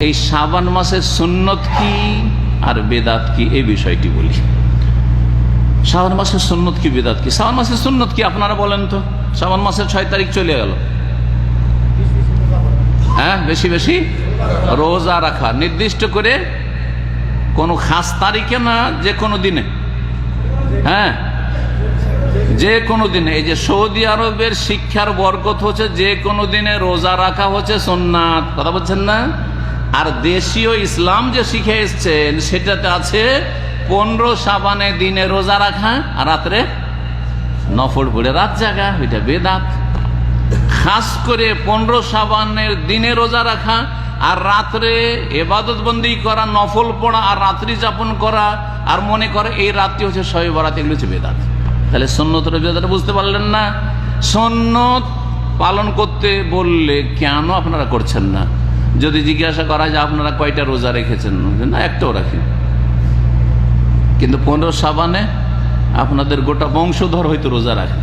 এই শ্রাবণ মাসের সুন্নত কি আর বেদাত কি? এই বিষয়টি বলি। শ্রাবণ মাসের সুন্নত কি, বেদাত কি? শ্রাবণ মাসের সুন্নত কি আপনারা বলেন তো? শ্রাবণ মাসের ছয় তারিখ চলে গেল। হ্যাঁ বেশি বেশি? রোজা রাখা। নির্দিষ্ট করে কোনো খাস তারিখে না, যে কোনো দিনে। হ্যাঁ? যে কোনো দিনে। এই যে সৌদি আরবের শিক্ষার বরকত হচ্ছে যে কোনো দিনে রোজা রাখা হচ্ছে সোননাথ কথা বলছেন না? আর দেশীয় ইসলাম যে শিখে এসছেন, সেটাতে আছে পনেরো সাবানে দিনে রোজা রাখা আর রাত্রে নফল পড়ে রাত জাগা, ওইটা বেদাত। খাস করে পনেরো সাবানের দিনে রোজা রাখা আর রাত্রে এবাদত বন্দি করা, নফল পড়া আর রাত্রি যাপন করা আর মনে করে এই রাত্রি হচ্ছে শবে বরাত, এগুলো হচ্ছে বেদাত। তাহলে সন্ন্যতের বেদাটা বুঝতে পারলেন না? সন্ন্যত পালন করতে বললে কেন আপনারা করছেন না? যদি জিজ্ঞাসা করা যায়, আপনারা কয়টা রোজা রেখেছেন? না, একটাও রাখেন। কিন্তু পনেরো সাবানে আপনাদের গোটা বংশধর হয়তো রোজা রাখে।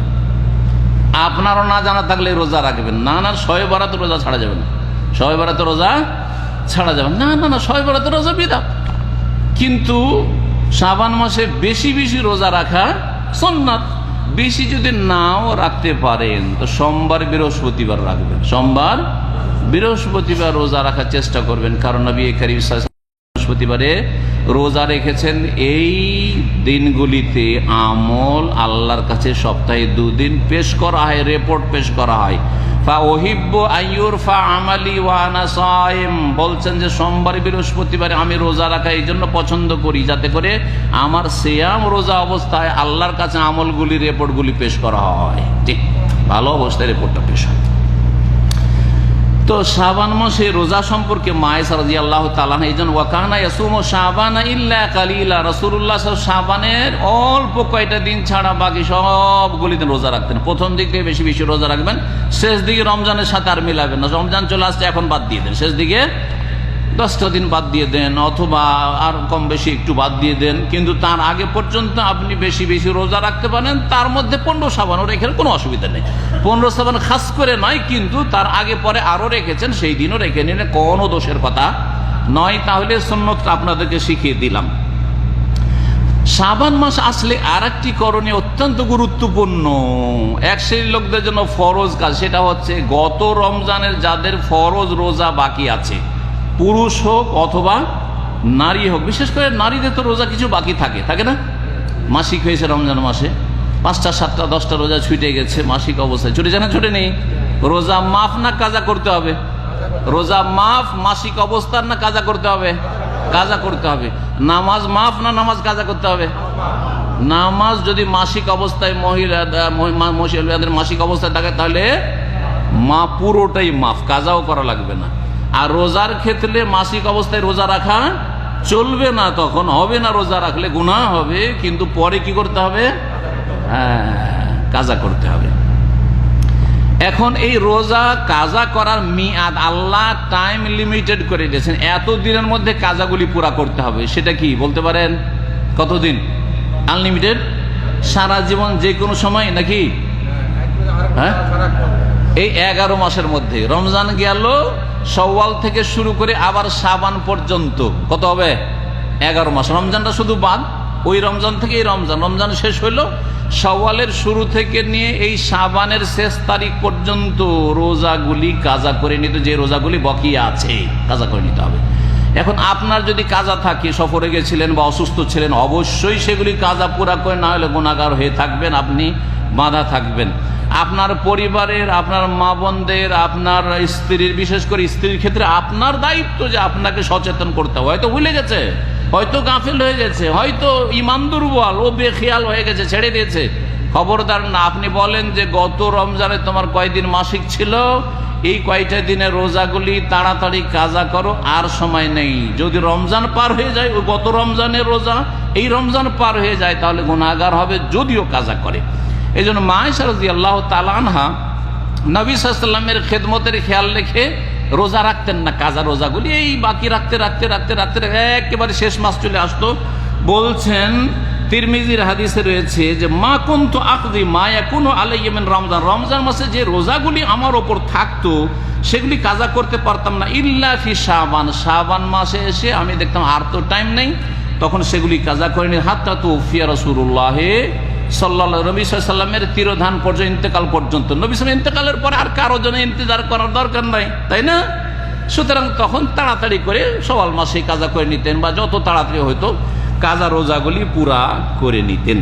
আপনারও না জানা থাকলে রোজা রাখবেন। না না শয়ে বারাতে রোজা ছাড়া যাবে না। শয়ে বারাতে রোজা ছাড়া যাবে না। না না শয়ে বারাতে রোজা বিদা কিন্তু সাবান মাসে বেশি বেশি রোজা রাখা সন্ন্যাত বেশি যদি নাও রাখতে পারেন, তো সোমবার বৃহস্পতিবার রাখবেন। সোমবার বৃহস্পতিবার রোজা রাখার চেষ্টা করবেন, কারণ নবী করিম বৃহস্পতিবারে রোজা রেখেছেন। এই দিনগুলিতে আমল আল্লাহর কাছে সপ্তাহে দুদিন পেশ করা হয় রেপোর্ট পেশ করা হয়। ফা ওহিব্য আইয়ুর ফা আমালি ওয়ানা সাইম। বলছেন যে, সোমবার, বৃহস্পতিবারে আমি রোজা রাখা এই জন্য পছন্দ করি, যাতে করে আমার সেয়াম রোজা অবস্থায় আল্লাহর কাছে আমলগুলি রিপোর্টগুলি পেশ করা হয়। ঠিক, ভালো অবস্থায় রেপোর্টটা পেশ হয়। তো শাবান মাসে রোজা সম্পর্কে আল্লাহ এই জন্য ইয়াসুম অল্প কয়টা দিন ছাড়া বাকি সবগুলি দিন রোজা রাখতেন। প্রথম দিক বেশি বেশি রোজা রাখবেন, শেষ দিকে রমজানের সাথে আর মিলাবেন না। রমজান চলে আসছে, এখন বাদ দিয়ে দেন। শেষ দিকে দশটা দিন বাদ দিয়ে দেন, অথবা আর কম বেশি একটু বাদ দিয়ে দেন, কিন্তু তার আগে পর্যন্ত আপনি বেশি বেশি রোজা রাখতে পারেন, তার মধ্যে পনেরো সাবানও রেখে কোনো অসুবিধা নেই। পনেরো সাবান খাস করে নয়, কিন্তু তার আগে পরে আরও রেখেছেন, সেই দিনও রেখে নিলে কোনো দোষের কথা নয়। তাহলে সন্ন্যতটা আপনাদেরকে শিখিয়ে দিলাম। শ্রাবণ মাস আসলে আর একটি করণীয় অত্যন্ত গুরুত্বপূর্ণ। এক শ্রেণির লোকদের জন্য ফরজ কাজ, সেটা হচ্ছে গত রমজানের যাদের ফরজ রোজা বাকি আছে পুরুষ হোক অথবা নারী হোক, বিশেষ করে নারীদের তো রোজা কিছু বাকি থাকে থাকে না? মাসিক হয়েছে রমজান মাসে, পাঁচটা, সাতটা, দশটা রোজা ছুটে গেছে, মাসিক অবস্থায়। ছুটে না, ছুটে নেই? রোজা মাফ না কাজা করতে হবে? রোজা মাফ, মাসিক অবস্থার না কাজা করতে হবে? কাজা করতে হবে। নামাজ মাফ না নামাজ কাজা করতে হবে? নামাজ যদি মাসিক অবস্থায় মহিলা মাসিক অবস্থায় থাকে, তাহলে মা পুরোটাই মাফ, কাজাও করা লাগবে না। আর রোজার ক্ষেত্রে মাসিক অবস্থায় রোজা রাখা চলবে না তখন, হবে না রোজা রাখলে গুণা হবে, কিন্তু পরে কি করতে হবে? হ্যাঁ কাজা করতে হবে। এখন এই রোজা কাজা করার মিয়াদ আল্লাহ টাইম লিমিটেড করে দিয়েছেন। এত দিনের মধ্যে কাজাগুলি পুরা করতে হবে, সেটা কি বলতে পারেন? কতদিন? আনলিমিটেড সারা জীবন যে কোনো সময় নাকি? হ্যাঁ? এই এগারো মাসের মধ্যে। রমজান গেল সওয়াল থেকে শুরু করে আবার সাবান পর্যন্ত। কত হবে? এগারো মাস। রমজানটা শুধু বাদ। ওই রমজান থেকে এই রমজান। রমজান শেষ হইল। সওয়ালের শুরু থেকে নিয়ে এই সাবানের শেষ তারিখ পর্যন্ত রোজাগুলি কাজা করে নিতে যে রোজাগুলি বকিয়া আছে, কাজা করে নিতে হবে। এখন আপনার যদি কাজা থাকে, সফরে গেছিলেন বা অসুস্থ ছিলেন, অবশ্যই সেগুলি কাজা পুরা করে না হলে গুণাগার হয়ে থাকবেন। আপনি বাঁধা থাকবেন। আপনার পরিবারের, আপনার মা বোনদের, আপনার স্ত্রীর, বিশেষ করে স্ত্রীর ক্ষেত্রে আপনার দায়িত্ব যে আপনাকে সচেতন করতে হবে। হয়তো ভুলে গেছে, হয়তো গাফিল হয়ে গেছে, হয়তো ইমান দুর্বল, ও বেখেয়াল হয়ে গেছে, ছেড়ে দিয়েছে। খবরদার না, আপনি বলেন যে গত রমজানে তোমার কয়দিন মাসিক ছিল? এই কয়টা দিনের রোজাগুলি তাড়াতাড়ি কাজা করো, আর সময় নেই। যদি রমজান পার হয়ে যায় ওই গত রমজানের রোজা, এই রমজান পার হয়ে যায়, তাহলে গুণাগার হবে, যদিও কাজা করে। এই জন্য মায়েশারদি আল্লাহ তালানহা নবী সাল্লামের খেদমতের খেয়াল রেখে রোজা রাখতেন না, কাজা রোজাগুলি এই বাকি রাখতে রাখতে রাখতে রাখতে একেবারে শেষ মাস চলে আসতো বলছেন, তিরমিজির হাদিসে রয়েছে যে, মা কোন কুন্ত আকদি মায়া কোনো আলাইমেন রমজান। রমজান মাসে যে রোজাগুলি আমার ওপর থাকতো, সেগুলি কাজা করতে পারতাম না। ইল্লা ফি শাবান শাবান মাসে এসে আমি দেখতাম আর তো টাইম নেই, তখন সেগুলি কাজা করেনি। হাতটা তো ফিয়া রসুল্লাহ সাল্লাহ নবী সাল্লামের তিরোধান পর্যন্ত ইন্তেকাল পর্যন্ত। নবী সাল ইন্তেকালের পরে আর কারও জন্য ইন্তজার করার দরকার নাই, তাই না? সুতরাং তখন তাড়াতাড়ি করে সওয়াল মাসে কাজা করে নিতেন বা যত তাড়াতাড়ি হয়তো কাজা রোজাগুলি পুরা করে নিতেন।